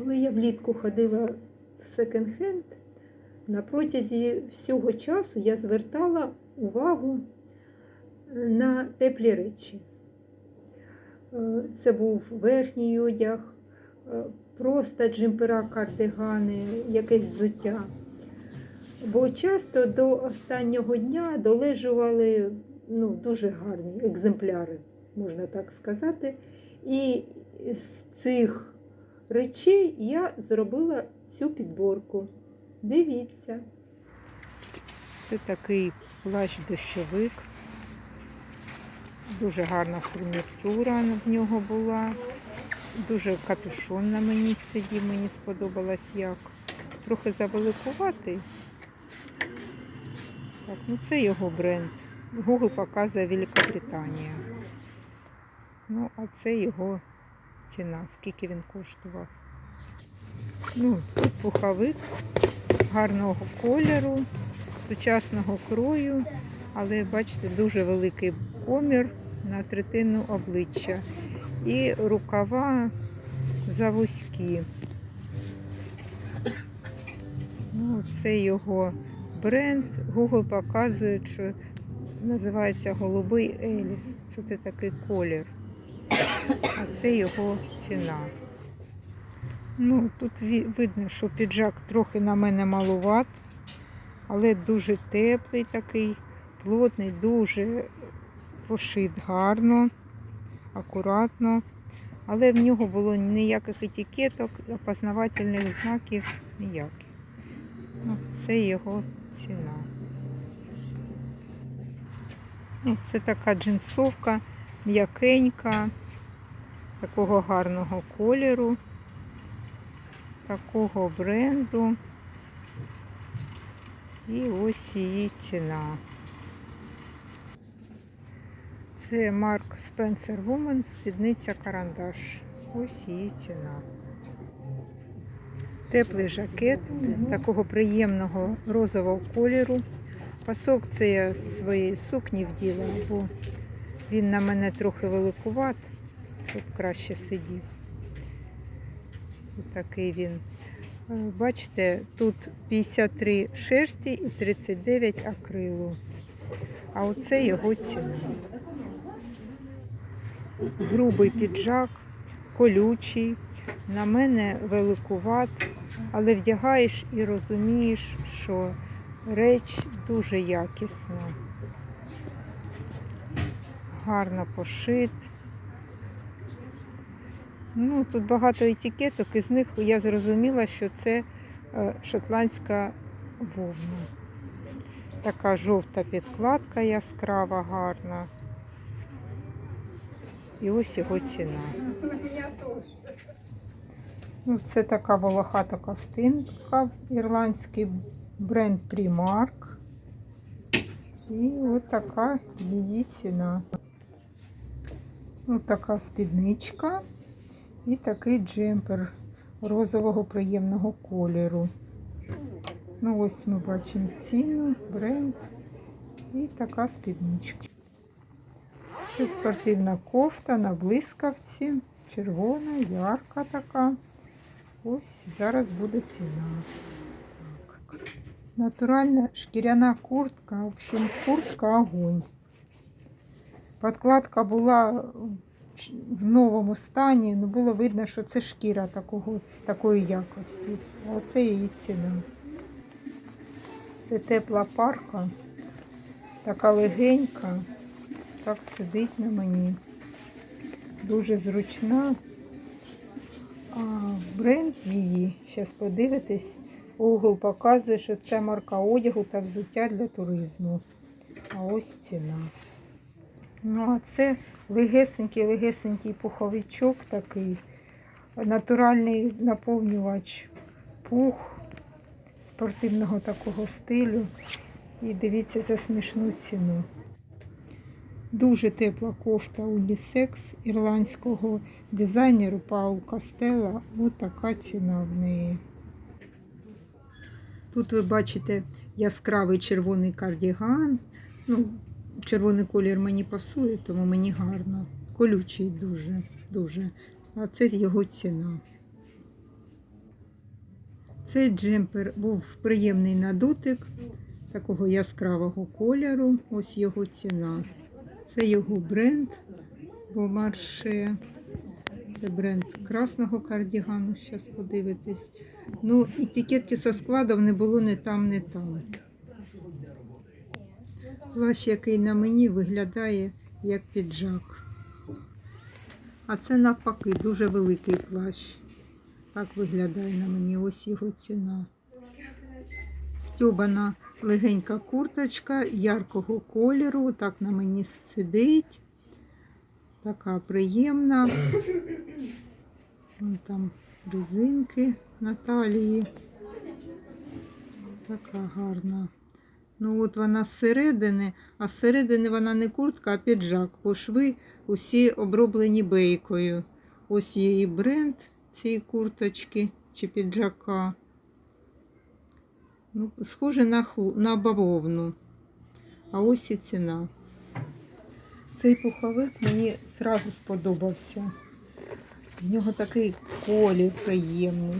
Коли я влітку ходила в секонд-хенд, на протязі всього часу я звертала увагу на теплі речі. Е, Це був верхній одяг, е, просто джемпера, кардигани, якесь взуття. Бо часто до останнього дня долежували ну, дуже гарні екземпляри, можна так сказати. І з цих речей я зробила цю підборку. Дивіться. Це такий плащ-дощовик. Дуже гарна фурнітура в нього була. Дуже капюшон на мені сидів, мені сподобалось як. Трохи завеликуватий. Так, ну це його бренд. Google показує Великобританія. Ну, а це його ціна, скільки він коштував. Ну, тут пуховик гарного кольору, сучасного крою, але бачите, дуже великий комір на третину обличчя. І рукава завузькі. Ну, це його бренд. Google показує, що називається голубий Еліс. Це такий колір. А це його ціна. Ну, тут видно, що піджак трохи на мене малуват, але дуже теплий такий, плотний, дуже пошит гарно, акуратно. Але в нього було ніяких етикеток, опознавательних знаків ніяких. Ну, це його ціна. Ну, це така джинсовка, м'якенька, такого гарного кольору, такого бренду. І ось її ціна. Це Марк Спенсер Woman, спідниця карандаш. Ось її ціна. Теплий жакет такого приємного розового кольору. Пасок це я з своєї сукні вділа, бо він на мене трохи великуват, щоб краще сидів. Такий він. Е, Бачите, тут 53 шерсті і 39 акрилу. А оце його ціна. Грубий піджак, колючий, на мене великуват, але вдягаєш і розумієш, що реч дуже якісна. Гарно пошит. Ну, тут багато етикеток, із них я зрозуміла, що це е, шотландська вовна. Така жовта підкладка яскрава, гарна. І ось його ціна. Ну, це така волохата ковтинка, ірландський бренд Primark. І от така її ціна. Ну, така спідничка і такий джемпер розового приємного кольору. Ну, ось ми бачимо ціну, бренд і така спідничка. Це спортивна кофта на блискавці, червона, ярка така. Ось зараз буде ціна. Так. Натуральна шкіряна куртка, в общем, куртка огонь. Подкладка була в новому стані, ну було видно, що це шкіра такого, такої якості. Оце її ціна. Це тепла парка, така легенька, так сидить на мені. Дуже зручна. А бренд її, зараз подивитесь, Google показує, що це марка одягу та взуття для туризму. А ось ціна. Ну, а це легесенький, легесенький пуховичок такий, натуральний наповнювач пух спортивного такого стилю. І дивіться за смішну ціну. Дуже тепла кофта унісекс ірландського дизайнеру Паул Кастела. Ось така ціна в неї. Тут ви бачите яскравий червоний кардіган. Ну, червоний колір мені пасує, тому мені гарно. Колючий дуже, дуже. А це його ціна. Цей джемпер був приємний на дотик, такого яскравого кольору. Ось його ціна. Це його бренд Бомарше. Це бренд красного кардігану. Зараз подивитись. Ну, етикетки со складів не було не там, не там. Плащ, який на мені виглядає як піджак. А це навпаки дуже великий плащ. Так виглядає на мені ось його ціна. Стьобана легенька курточка яркого кольору. Так на мені сидить. Така приємна. Вон там резинки на талії. Така гарна. Ну от вона зсередини, а зсередини вона не куртка, а піджак. Бо шви усі оброблені бейкою. Ось її бренд цієї курточки чи піджака. Ну, схоже на, хлу, на бавовну. А ось і ціна. Цей пуховик мені зразу сподобався. В нього такий колір приємний,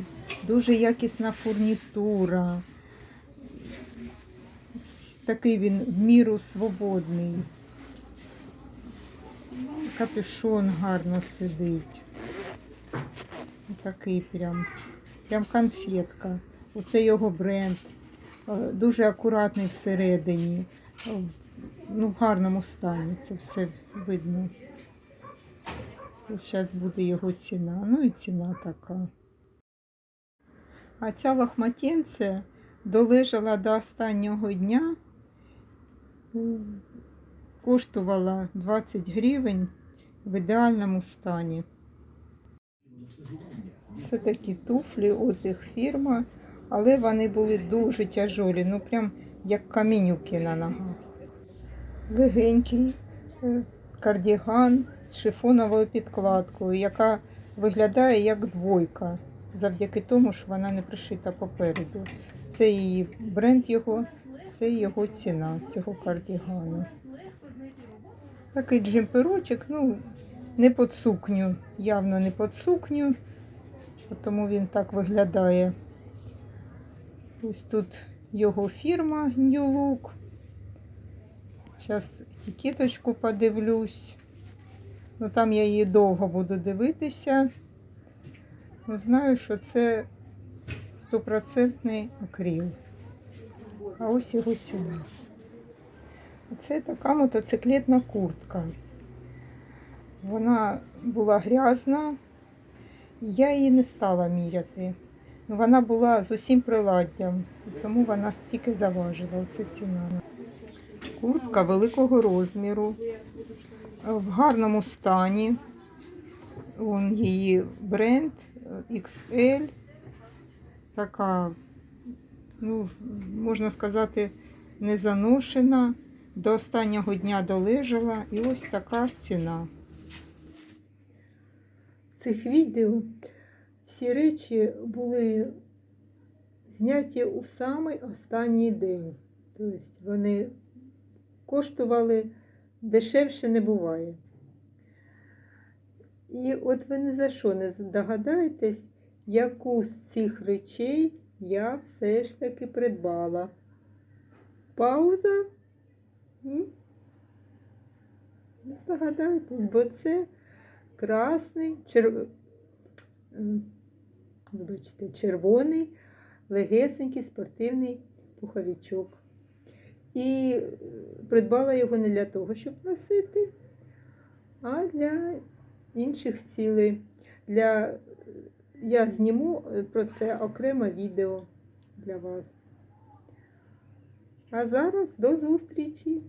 дуже якісна фурнітура. Такий він в міру свободний. Капюшон гарно сидить. Такий прям, прям конфетка. Оце його бренд. Е, Дуже акуратний всередині. Е, Ну, в гарному стані це все видно. Зараз буде його ціна. Ну і ціна така. А ця лохматенця долежала до останнього дня. Коштувала 20 гривень в ідеальному стані. Це такі туфлі, от їх фірма, але вони були дуже тяжолі, ну прям як камінюки на ногах. Легенький е, кардіган з шифоновою підкладкою, яка виглядає як двойка, завдяки тому, що вона не пришита попереду. Це її бренд його, це його ціна цього кардігану. Такий джемперочок, ну, не під сукню, явно не під сукню, тому він так виглядає. Ось тут його фірма New Look. Зараз етикеточку подивлюсь. Ну там я її довго буду дивитися. Ну, знаю, що це стопроцентний акрил. А ось його ціна. А Це така мотоциклетна куртка. Вона була грязна, я її не стала міряти. Ну, Вона була з усім приладдям, тому вона стільки заважила. Оце ціна. Куртка великого розміру, в гарному стані. Вон її бренд е, XL. Така, ну, можна сказати, не заношена. До останнього дня долежала. І ось така ціна. Цих відео всі речі були зняті у самий останній день. Тобто вони коштували дешевше не буває. І от ви ні за що не догадаєтесь, яку з цих речей я все ж таки придбала. Пауза. Здогадаєтесь, бо це красний, чер... м, вибачте, червоний, легесенький спортивний пуховичок. І е, придбала його не для того, щоб носити, а для інших цілей. Для... Я зніму е, про це окреме відео для вас. А зараз до зустрічі!